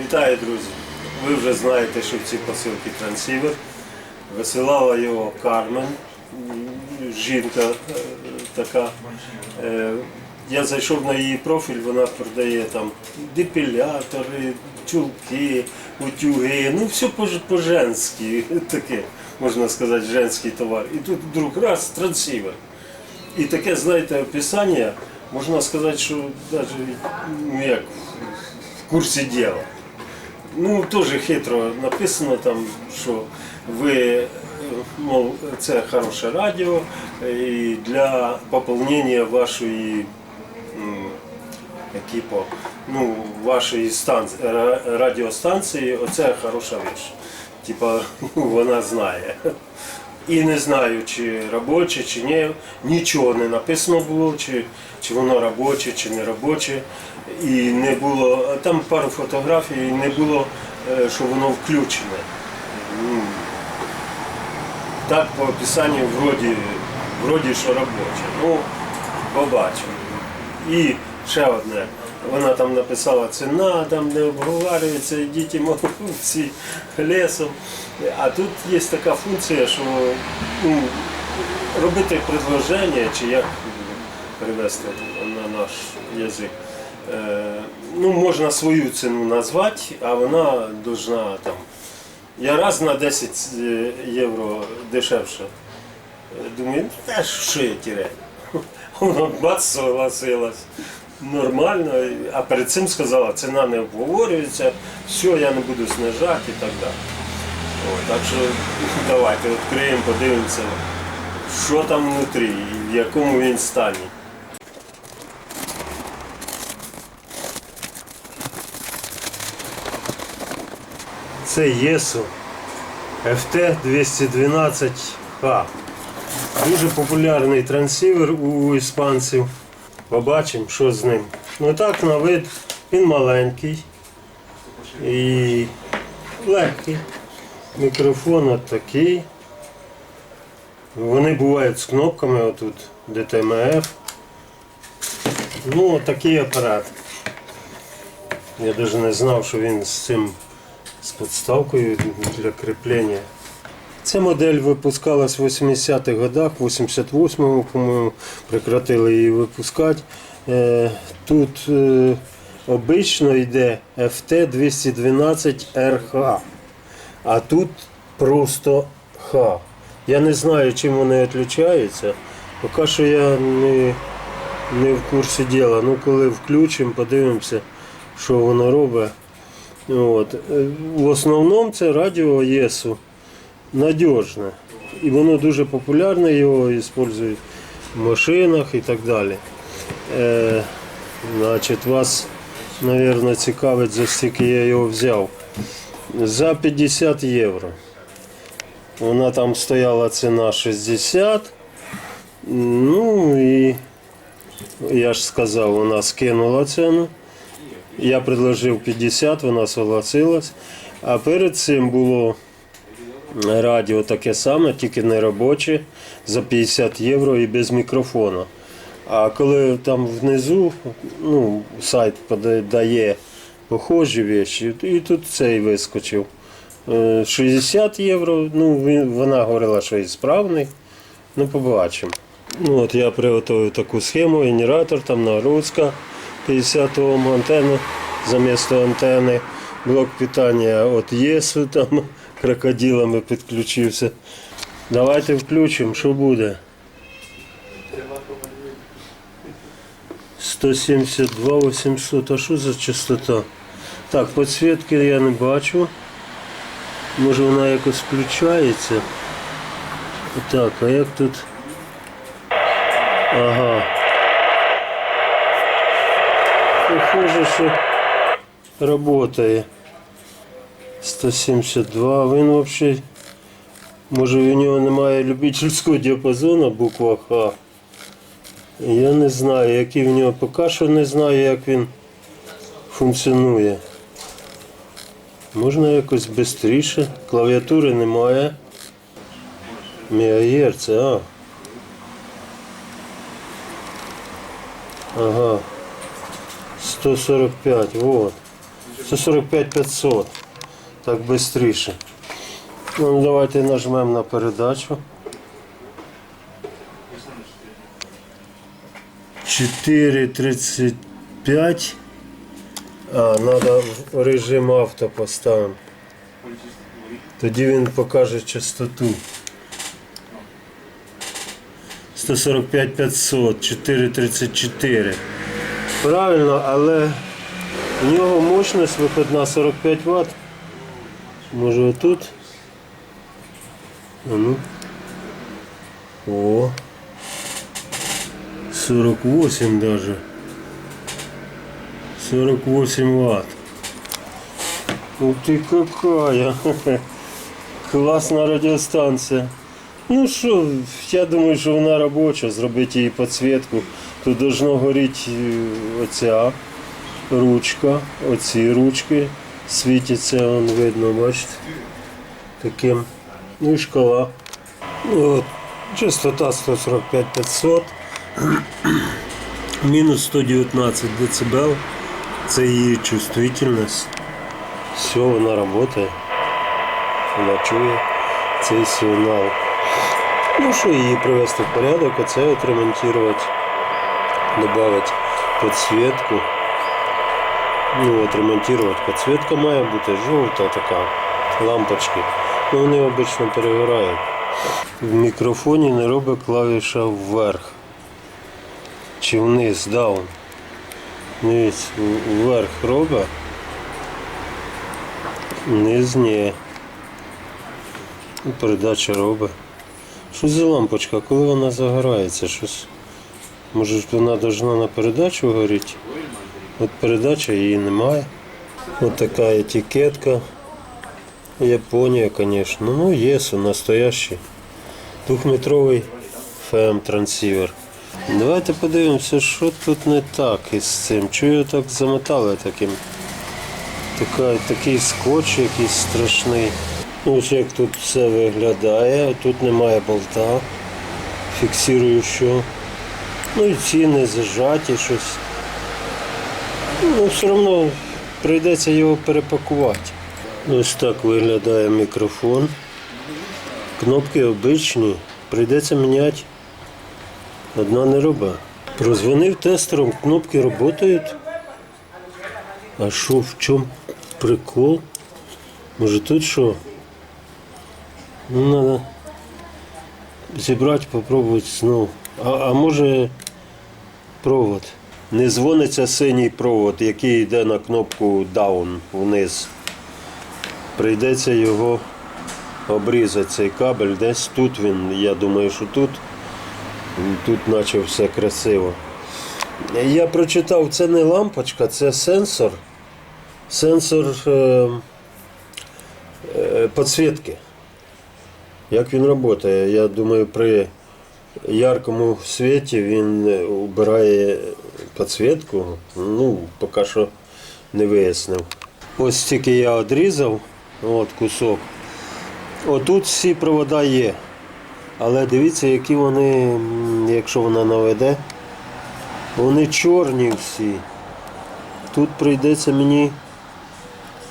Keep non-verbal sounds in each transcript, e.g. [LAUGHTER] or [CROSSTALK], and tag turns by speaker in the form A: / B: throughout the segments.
A: Вітаю, друзі! Ви вже знаєте, що в ці посилки трансівер. Висилала його Кармен, жінка е, така. Е, Я зайшов на її профіль, вона продає там депілятори, чулки, утюги, ну все по- по-женськи, [LAUGHS] таке, можна сказати, женський товар. І тут вдруг раз трансівер. І таке, знаєте, описання, можна сказати, що навіть ну, як в курсі діла. Ну, дуже хитро написано там, що ви, мов, це хороше радіо і для поповнення вашої екіпо, ну, вашої станції, радіостанції, оце хороша річ. Типа [LAUGHS] вона знає. І не знаю, чи робоче, чи ні. Нічого не написано було, чи, чи воно робоче, чи не робоче. І не було, там пару фотографій, і не було, е, що воно включене. Так по описанню вроді, вроді що робоче. Ну, побачимо. І ще одне. Вона там написала ціна, там не обговорюється, йдіть всі лісом. А тут є така функція, що ну, робити предложення, чи як перевести на наш язик. Е, ну, можна свою ціну назвати, а вона должна там. Я раз на 10 євро дешевше. Е, Думаю, та що я тіряю? [LAUGHS] Воно бац согласилась. Нормально. А перед цим сказала, ціна не обговорюється, все, я не буду знижати і так далі. О, так що давайте відкриємо, подивимося, що там внутрі, і в якому він стані. Це ЄСУ FT212H. Дуже популярний трансівер у іспанців. Побачимо, що з ним. Ну так, на вид він маленький і легкий. Мікрофон от такий. Вони бувають з кнопками отут DTMF. Ну, такий апарат. Я навіть не знав, що він з цим з підставкою для кріплення. Ця модель випускалась в 80-х годах, в 88-му, по-моєму, прекратили її випускати. Е, Тут е, обично йде FT212RH, а тут просто Х. Я не знаю, чим вони відрізняються. Поки що я не, не в курсі діла. Ну, коли включимо, подивимося, що воно робить. От. В основному це радіо ЄСу надіжне. І воно дуже популярне, його використовують в машинах і так далі. Е, значить, вас, мабуть, цікавить, за скільки я його взяв. За 50 євро. Вона там стояла ціна 60. Ну і я ж сказав, вона скинула ціну. Я предложив 50, вона согласилась. А перед цим було радіо таке саме, тільки не робоче, за 50 євро і без мікрофона. А коли там внизу ну, сайт подає похожі речі, і тут цей вискочив. Е, 60 євро, ну вона говорила, що і справний. Ну, побачимо. Ну, от я приготую таку схему, генератор, там нагрузка 50 Ом, антенна замість антени, блок питання от ЄСу там [LAUGHS] крокодилами підключився. Давайте включимо, що буде. 172 800, а що за частота? Так, підсвітки я не бачу. Може вона якось включається. Так, а як тут? Ага. Похоже, що працює. 172. Він взагалі. Може у нього немає любительського діапазону, буква Х. Я не знаю, який в нього поки що не знаю, як він функціонує. Можна якось швидше. Клавіатури немає. Мегагерц, а. Ага. 145, вот. 145 500. Так швидше. Ну, давайте нажмемо на передачу. 4.35. А, треба режим авто поставимо. Тоді він покаже частоту. 145 500, 434. Правильно, але в нього мощність виходна 45 Вт. Може отут? Ну. О. 48 даже. 48 Вт. Ух ты какая! [LAUGHS] Класна радіостанція. Ну що, я думаю, що вона робоча, зробити її підсвітку. Тут должно горіти е, оця ручка, оці ручки світяться, вон видно, бачите. Таким. Ну і шкала. От, частота 145 500. [CLEARS THROAT] Мінус 119 дБ. Це її чувствительність. Все, вона працює. Вона чує цей сигнал. Ну що її привести в порядок, оце отремонтувати, додати підсвітку. Ну, отремонтувати. Підсвітка має бути жовта така, лампочки. Ну, вони обично перегорають. В мікрофоні не робить клавіша вверх. Чи вниз, даун. Дивіться, вверх робить. Вниз ні. І Передача робить. Що за лампочка, коли вона загорається? Щось. Може вона должна на передачу горіти? От передача її немає. От така етикетка. Японія, звісно. Ну, ЄС, настоящий. Двохметровий ФМ трансівер. Давайте подивимося, що тут не так із цим. Чую так замотали таким. Така, такий скотч якийсь страшний. Ну, Ось як тут все виглядає. Тут немає болта фіксуючого. Ну і ціни зажаті щось. Ну, все одно прийдеться його перепакувати. Ось так виглядає мікрофон. Кнопки обичні. Прийдеться міняти. Одна не робить. Прозвонив тестером, кнопки працюють. А що, в чому прикол? Може тут що? Ну, треба зібрати, попробувати знову. А, а може провод. Не дзвониться синій провод, який йде на кнопку Down вниз. Прийдеться його обрізати цей кабель. Десь тут він, я думаю, що тут. Тут наче все красиво. Я прочитав, це не лампочка, це сенсор. Сенсор е, е, підсвітки. Як він працює? Я думаю, при яркому світі він убирає підсвітку. Ну, поки що не вияснив. Ось тільки я відрізав, от кусок. Отут всі провода є. Але дивіться, які вони, якщо вона наведе, вони чорні всі. Тут прийдеться мені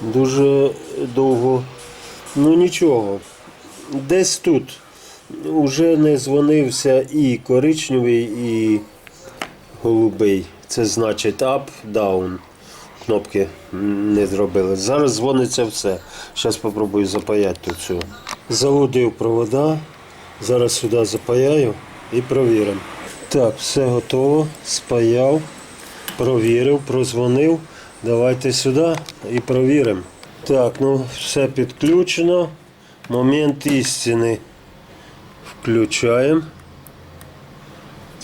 A: дуже довго. Ну нічого. Десь тут вже не дзвонився і коричневий, і голубий. Це значить up, down. Кнопки не зробили. Зараз дзвониться все. Зараз спробую запаяти все. Заводив провода. Зараз сюди запаяю і провіримо. Так, все готово. Спаяв, провірив, прозвонив. Давайте сюди і провіримо. Так, ну все підключено. Момент істини включаємо.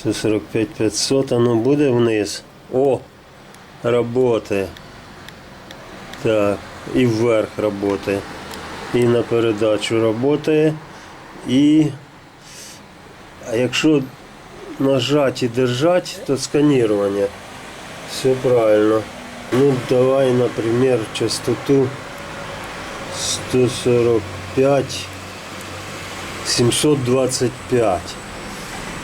A: Це 45 500, а ну буде вниз. О, работає. Так, і вверх работає. І на передачу работає. І а якщо нажати і держати, то сканування. Все правильно. Ну давай, наприклад, частоту 145 725.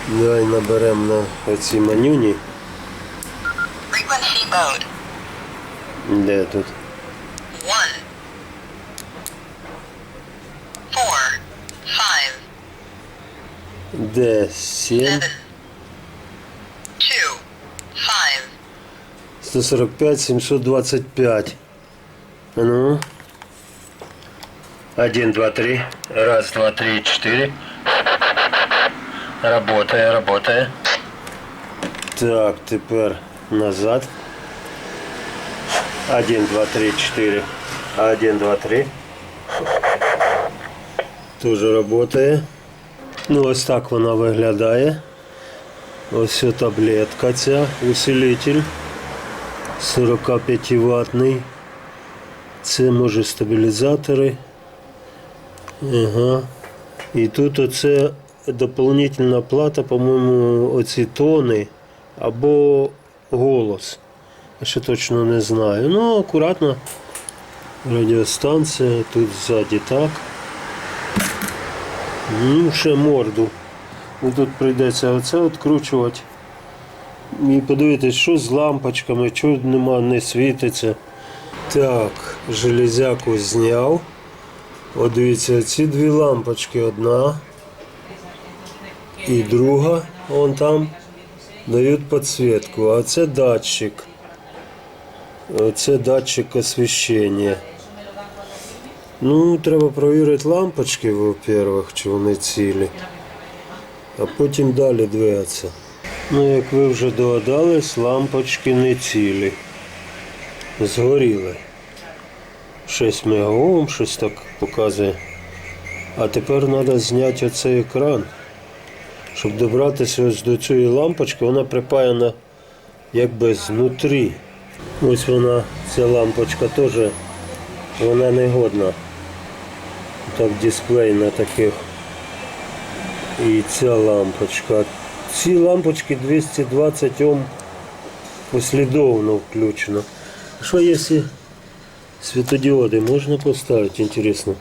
A: Давай наберемо на оці манюні. Де тут? Де 7,
B: seven, two, five,
A: 145, 725. А Ну. Один, два, три. Раз, два, три, четыре. Работає, работає. Так, тепер назад. Один, два, три, четыре. Один, два, три. Тоже работає. Ну, ось так вона виглядає. Ось таблетка ця, усилитель. 45 ватний. Це може стабілізатори. Ага. І тут оце доповнительна плата, по-моєму, оці тони або голос. Я ще точно не знаю. Ну, акуратно. Радіостанція, тут ззаді так. Ну, ще морду. Ну, тут прийдеться оце відкручувати. І подивитись, що з лампочками, чого нема, не світиться. Так, железяку зняв. От дивіться, ці дві лампочки одна і друга, вон там, дають підсвітку. А це датчик. Це датчик освіщення. Ну, треба провірити лампочки, во-первых, чи вони цілі. А потім далі двигатися. Ну, як ви вже догадались, лампочки не цілі. Згоріли. 6 мегаом, щось так показує. А тепер треба зняти оцей екран. Щоб добратися ось до цієї лампочки, вона припаяна якби знутрі. Ось вона, ця лампочка теж вона не Так дисплей на таких. І ця лампочка. Ці лампочки 220 Ом послідовно включено. Що якщо світодіоди можна поставити, інтересно?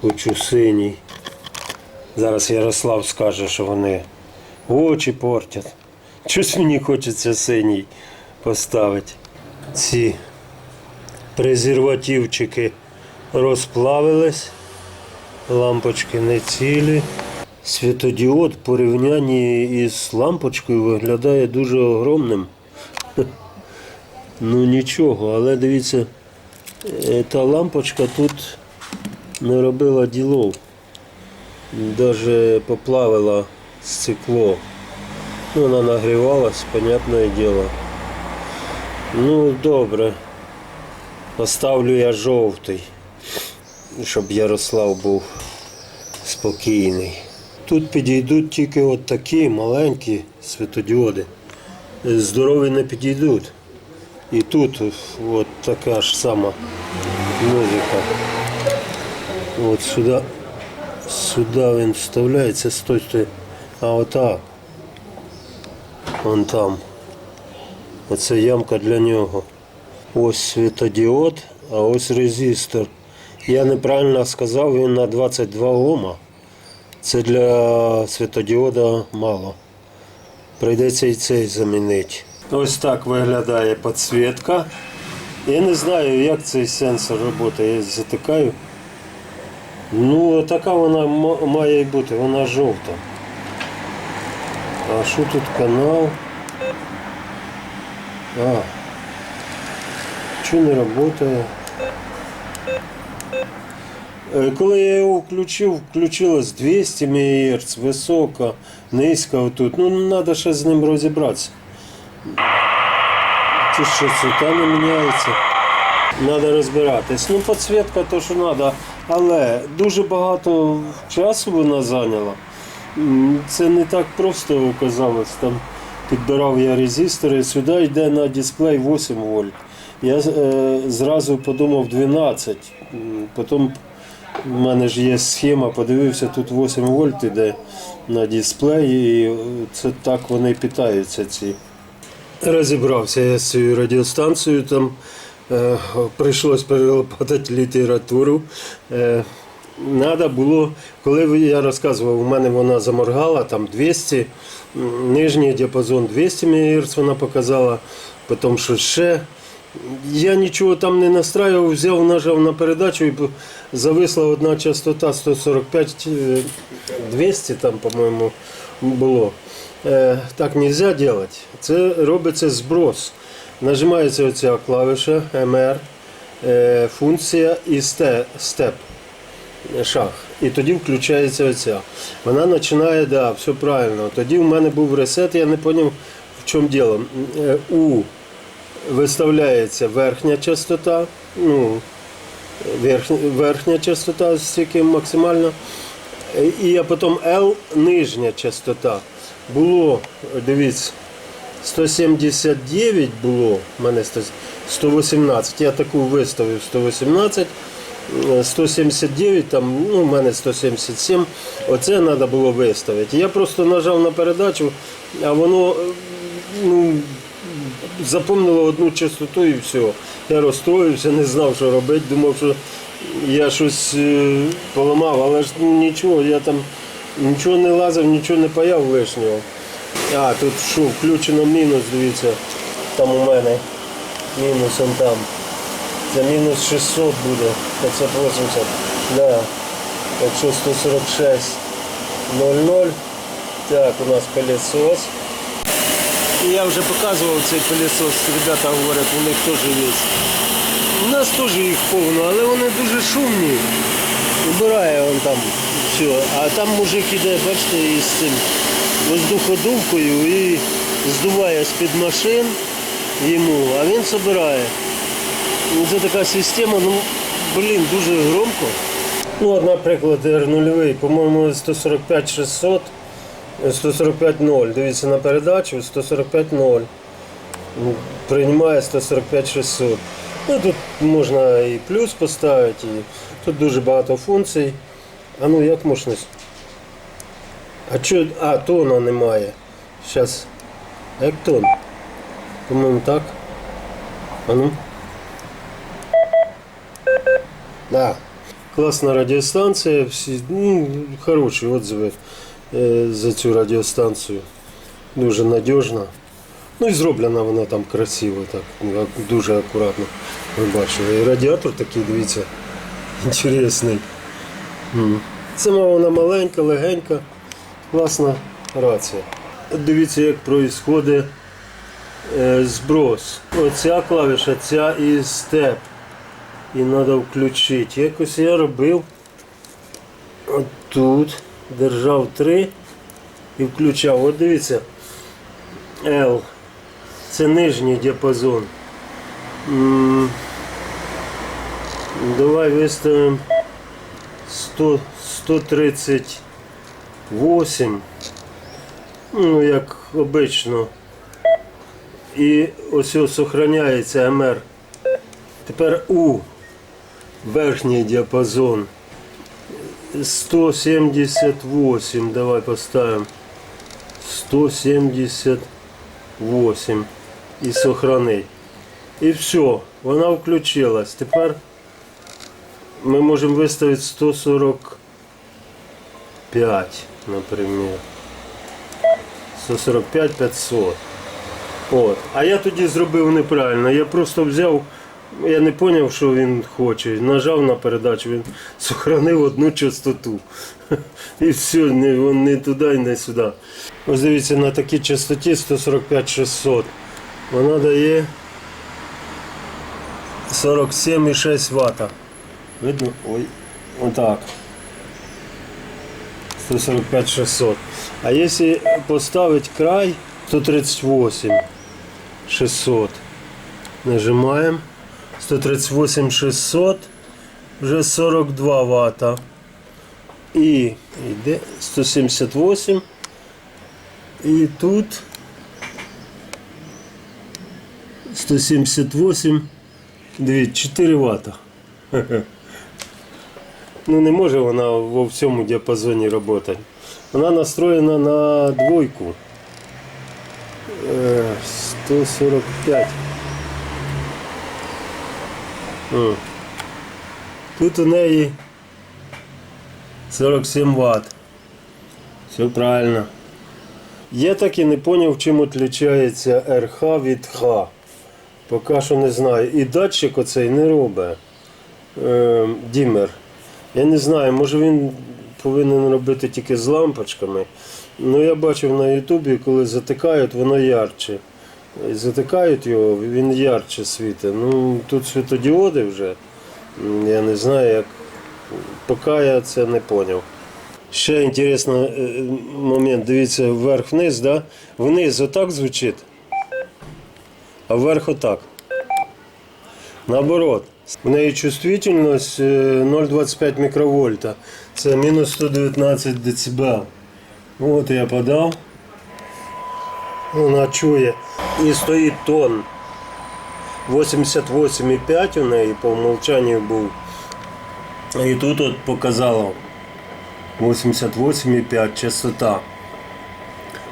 A: Хочу синій. Зараз Ярослав скаже, що вони очі портять. Щось мені хочеться синій поставити. Ці презервативчики розплавились, лампочки не цілі. Світодіод в порівнянні із лампочкою виглядає дуже огромним. Ну нічого, але дивіться, е, та лампочка тут не робила ділов. Даже поплавила стекло. Ну, вона нагрівалась, понятне діло. Ну, добре. Поставлю я жовтий, щоб Ярослав був спокійний. Тут підійдуть тільки от такі маленькі світодіоди. Здорові не підійдуть. І тут от така ж сама музика. От сюди, сюди він вставляється, стой, стой. А отак. Вон там. Оце ямка для нього. Ось світодіод, а ось резистор. Я неправильно сказав, він на 22 Ома. Це для світодіода мало. Прийдеться і цей замінити. Ось так виглядає підсвітка. Я не знаю, як цей сенсор працює. Я затикаю. Ну, така вона має бути, вона жовта. А що тут канал? А. Чого не працює? Е, Коли я його включив, включилось 200 МГц, висока, низька отут. Ну, треба ще з ним розібратися. Чи що це не міняється? Треба розбиратись. Ну, підсвітка то, що треба, але дуже багато часу вона зайняла. Це не так просто оказалось. Там підбирав я резистори, сюди йде на дисплей 8 вольт. Я е, зразу подумав 12. М, Потім в мене ж є схема, подивився, тут 8 вольт іде на дисплей, і це так вони питаються ці. Розібрався я з цією радіостанцією, там е, прийшлось перелопатати літературу. Е, Надо було, коли я розказував, у мене вона заморгала, там 200, м, нижній діапазон 200 МГц вона показала, потім що ще Я нічого там не настраював, взяв, нажав на передачу і зависла одна частота 145 е, 200 там, по-моєму, було. Е, так не можна робити. Це робиться зброс. Нажимається оця клавіша MR, е, функція і степ шаг. І тоді включається оця. Вона починає, да, все правильно. Тоді в мене був ресет, я не зрозумів, в чому діло. Е, У виставляється верхня частота, ну, верхня, верхня частота стільки максимально. І а потім L нижня частота. Було, дивіться, 179 було, в мене 118. Я таку виставив 118. е, 179, там, ну, у мене 177. Оце треба було виставити. Я просто нажав на передачу, а воно ну, запомнило одну частоту і все. Я розстроївся, не знав, що робити, думав, що я щось е, поламав, але ж нічого, я там нічого не лазив, нічого не паяв лишнього. А, тут що, включено мінус, дивіться, там у мене мінус он там. Це мінус 600 буде, 580. Да. Якщо 146 00. Так, у нас пилісос. Я вже показував цей пилісос, ребята говорять, у них теж є. У нас теж їх повно, але вони дуже шумні. Убирає он там все. А там мужик іде, бачите, із цим воздуходувкою і здуває з-під машин йому, а він собирає. Ну, Це така система, ну, блін, дуже громко. Ну, наприклад, R0, по-моєму, 145 600, 145 0. Дивіться на передачу, 145 0. Ну, Приймає 145 600. Ну, тут можна і плюс поставити, і тут дуже багато функцій. А ну як мощність? А чо, а, тона немає. Зараз. Як тон? По-моєму, так. А ну. Да. Класна радіостанція, всі, ну, хороші отзиви за цю радіостанцію. Дуже надіжна. Ну і зроблена вона там красиво, так, дуже акуратно. Ви бачили. І радіатор такий, дивіться, інтересний. Сама вона маленька, легенька, класна рація. Дивіться, як відбувається зброс. Оця клавіша, ця і степ. І треба включити. Якось я робив тут, держав 3 і включав. От дивіться. L. Це нижній діапазон. Давай виставимо 100, 138. Ну, як обично. І ось ось сохраняється МР. Тепер У. Верхній діапазон. 178. Давай поставимо. 178. І сохрани. І все, вона включилась. Тепер ми можемо виставити 145, наприклад. 145 500. От. А я тоді зробив неправильно. Я просто взяв, я не зрозумів, що він хоче. Нажав на передачу, він сохранив одну частоту. [LAUGHS] І все, він не туди і не сюди. Ось дивіться, на такій частоті 145-600. Вона дає 47,6 Вт. Видно? Ой, отак. 145-600. А якщо поставити край, 138 600. Нажимаємо. 138 600. Вже 42 Вт. І йде 178. І тут 178. Дивіться, 4 Вт. Ну не може вона во всьому діапазоні працювати. Вона настроєна на двойку. Е, 145. Тут у неї 47 Вт. Все правильно. Я так і не зрозумів, чим відрізняється РХ від Х. Поки що не знаю. І датчик оцей не робить. Е, дімер. Я не знаю, може він повинен робити тільки з лампочками. Ну я бачив на Ютубі, коли затикають, воно ярче. Затикають його, він ярче світить. Ну тут світодіоди вже. Я не знаю, як. Поки я це не зрозумів. Ще інтересний е, момент, дивіться, вверх-вниз, да? Вниз отак звучить, а вверх отак. Наоборот. В неї чувствительність е, 0,25 мікровольта. Це мінус 119 дБ. От я подав. Вона чує. І стоїть тон. 88,5 у неї по умолчанню був. І тут от показало 88,5 частота.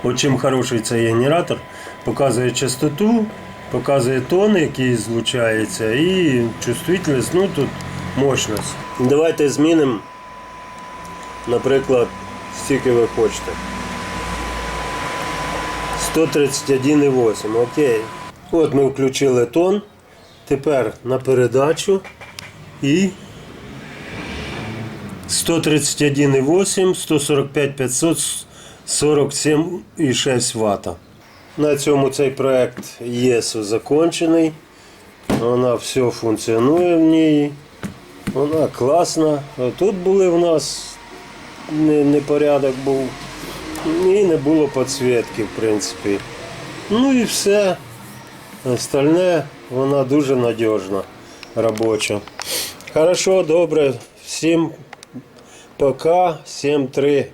A: От чим хороший цей генератор, показує частоту, показує тон, який злучається, і чувствительність, ну тут мощність. Давайте змінимо, наприклад, скільки ви хочете. 131,8, окей. От ми включили тон. Тепер на передачу і 131,8, 145 547,6 Вт. На цьому цей проект ЄС закончений. Вона все функціонує в ній. Вона класна. Тут були в нас не- непорядок був. І не було підсвітки, в принципі. Ну і все. Остальне вона дуже надіжна, робоча. Хорошо, добре. Всім пока, всім три.